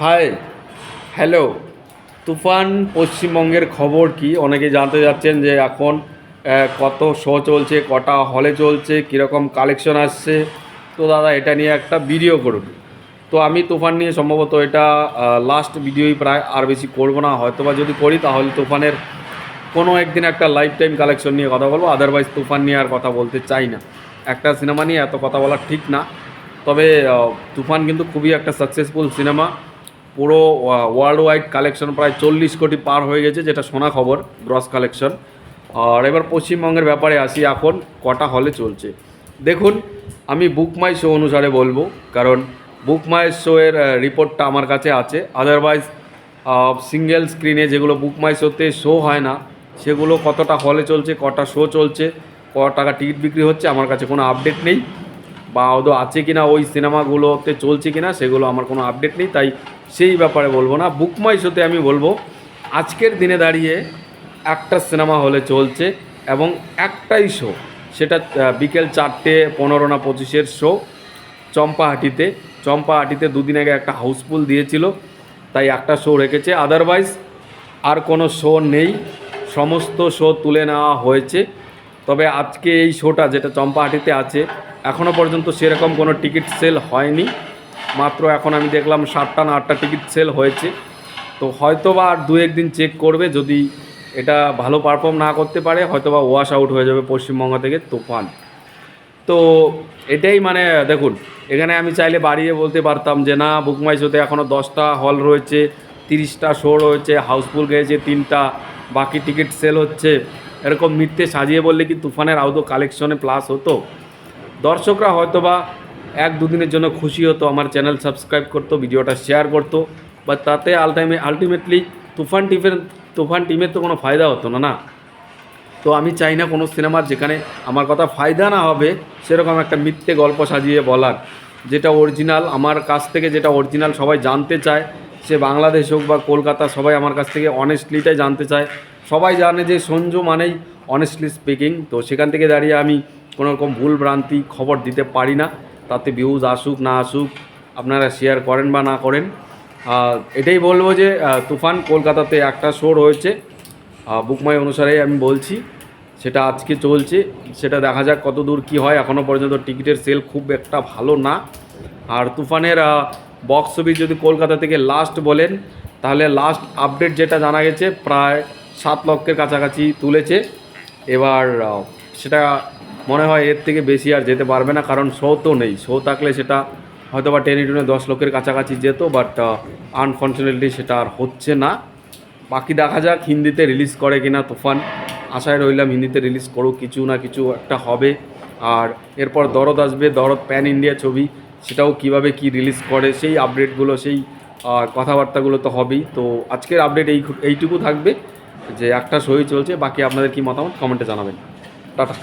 Hi hello তুফান পশ্চিমবঙ্গের খবর কি? অনেকে জানতে যাচ্ছেন যে এখন কত শো চলছে, কটা হলে চলছে, কীরকম কালেকশন আসছে। তো দাদা, এটা নিয়ে একটা ভিডিও করুন। তো আমি তুফান নিয়ে সম্ভবত এটা লাস্ট ভিডিওই প্রায় আর বেশি করব না। হয়তো বা যদি করি, তাহলে তুফানের কোনো একদিন একটা লাইফ টাইম কালেকশন নিয়ে কথা বলব। আদারওয়াইজ তুফান নিয়ে আর কথা বলতে চাই না। একটা সিনেমা নিয়ে এত কথা বলা ঠিক না। তবে তুফান কিন্তু খুবই একটা সাকসেসফুল সিনেমা পুরো ওয়ার্ল্ড ওয়াইড কালেকশন প্রায় চল্লিশ কোটি পার হয়ে গেছে, যেটা শোনা খবর গ্রস কালেকশন আর এবার পশ্চিমবঙ্গের ব্যাপারে আসি এখন, কটা হলে চলছে। দেখুন, আমি বুক মাই শো অনুসারে বলব, কারণ বুক মাই শো এর রিপোর্টটা আমার কাছে আছে। আদারওয়াইজ সিঙ্গেল স্ক্রিনে যেগুলো বুক মাই শোতে শো হয় না, সেগুলো কতটা হলে চলছে, কটা শো চলছে, ক টাকা টিকিট বিক্রি হচ্ছে, আমার কাছে কোনো আপডেট নেই। বা আদৌ আছে কি না ওই সিনেমাগুলোতে চলছে কিনা, সেগুলো আমার কোনো আপডেট নেই, তাই সেই ব্যাপারে বলব না। বুকমাই শোতে আমি বলব, আজকের দিনে দাঁড়িয়ে একটা সিনেমা হলে চলছে এবং একটাই শো সেটা বিকেল চারটে পনেরো না পঁচিশের শো চম্পাহাটিতে। চম্পাহাটিতে দুদিন আগে একটা হাউসফুল দিয়েছিল, তাই একটা শো রেখেছে। আদারওয়াইজ আর কোনো শো নেই, সমস্ত শো তুলে নেওয়া হয়েছে। তবে আজকে এই শোটা যেটা চম্পাহাটিতে আছে এখনও পর্যন্ত সেরকম কোনো টিকিট সেল হয়নি। মাত্র এখন আমি দেখলাম সাতটা না আটটা টিকিট সেল হয়েছে। তো হয়তো বা আর দু একদিন চেক করবে, যদি এটা ভালো পারফর্ম না করতে পারে হয়তো বা ওয়াশ আউট হয়ে যাবে পশ্চিমবঙ্গ থেকে তুফান। তো এটাই মানে দেখুন, এখানে আমি চাইলে বাড়িয়ে বলতে পারতাম যে না বুকমাই শোতে এখনও দশটা হল রয়েছে, তিরিশটা শো রয়েছে, হাউসফুল গেছে তিনটা, বাকি টিকিট সেল হচ্ছে। এরকম মিথ্যে সাজিয়ে বললে কি তুফানের আউতো কালেকশনে প্লাস হতো? দর্শকরা হয়তো বা এক দুদিনের জন্য খুশি হতো, আমার চ্যানেল সাবস্ক্রাইব করতো, ভিডিওটা শেয়ার করতো বা তাতে আলটাইমে আলটিমেটলি তুফান টিমের তুফান টিমের তো কোনো ফায়দা হতো না না? তো আমি চাই না কোনো সিনেমার যেখানে আমার কথা ফায়দা না হবে, সেরকম একটা মিথ্যে গল্প সাজিয়ে বলার। যেটা অরিজিনাল আমার কাছ থেকে যেটা অরিজিনাল সবাই জানতে চায়, সে বাংলাদেশ হোক বা কলকাতা সবাই আমার কাছ থেকে অনেস্টলিটাই জানতে চায়। সবাই জানে যে সঞ্জু মানেই অনেস্টলি স্পিকিং তো সেখান থেকে দাঁড়িয়ে আমি কোনো রকম ভুল ভ্রান্তি খবর দিতে পারি না। তাতে ভিউজ আসুক, না আসুক, আপনারা শেয়ার করেন বা না করেন। এটাই বলব যে তুফান কলকাতাতে একটা শো রয়েছে। বুকমাই অনুসারেই আমি বলছি, সেটা আজকে চলছে। সেটা দেখা যাক কত দূর কী হয়। এখনও পর্যন্ত টিকিটের সেল খুব একটা ভালো না। আর তুফানের বক্স অফিস যদি কলকাতা থেকে লাস্ট বলেন, তাহলে লাস্ট আপডেট যেটা জানা গেছে, প্রায় সাত লক্ষের কাছাকাছি তুলেছে। এবার সেটা মনে হয় এর থেকে বেশি আর যেতে পারবে না, কারণ শো তো নেই। শো থাকলে সেটা হয়তো বা টেনে টুনে দশ লক্ষের কাছাকাছি যেত বাট আনফর্চুনেটলি সেটা আর হচ্ছে না। বাকি দেখা যাক হিন্দিতে রিলিজ করে কিনা তুফান। আশায় রইলাম হিন্দিতে রিলিজ করুক, কিছু না কিছু একটা হবে। আর এরপর দরদ আসবে, দরদ প্যান ইন্ডিয়া ছবি, সেটাও কীভাবে কি রিলিজ করে, সেই আপডেটগুলো সেই কথাবার্তাগুলো তো হবেই। তো আজকের আপডেট এই, এইটুকু থাকবে। যে একটা সই চলছে বাকি আপনাদের কি মতামত? কমেন্টে জানাবেন। টাটা।